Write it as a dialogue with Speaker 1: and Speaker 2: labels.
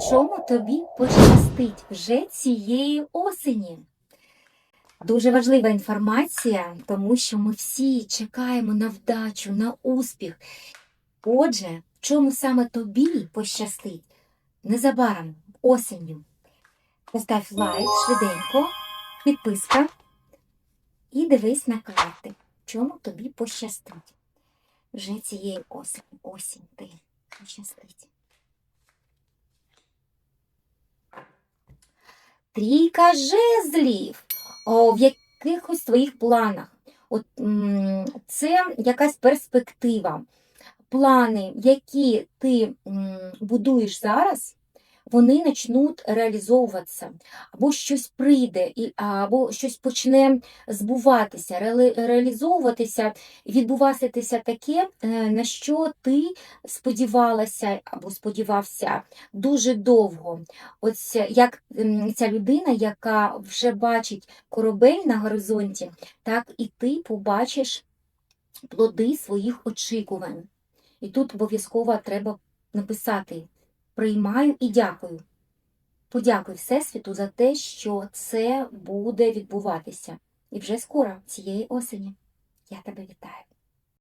Speaker 1: Чому тобі пощастить вже цієї осені? Дуже важлива інформація, тому що ми всі чекаємо на вдачу, на успіх. Отже, в чому саме тобі пощастить? Незабаром, осінню. Постав лайк швиденько, підписка і дивись на карти. Чому тобі пощастить? Вже цієї осені, осінь ти пощастить. Трійка жезлів о, в якихось твоїх планах. От, це якась перспектива. Плани, які ти будуєш зараз, вони почнуть реалізовуватися. Або щось прийде, або щось почне збуватися, реалізовуватися, відбуватися таке, е, на що ти сподівалася або сподівався дуже довго. Ось як ця людина, яка вже бачить корабель на горизонті, так і ти побачиш плоди своїх очікувань. І тут обов'язково треба написати приймаю і дякую. Подякую Всесвіту за те, що це буде відбуватися. І вже скоро, цієї осені. Я тебе вітаю.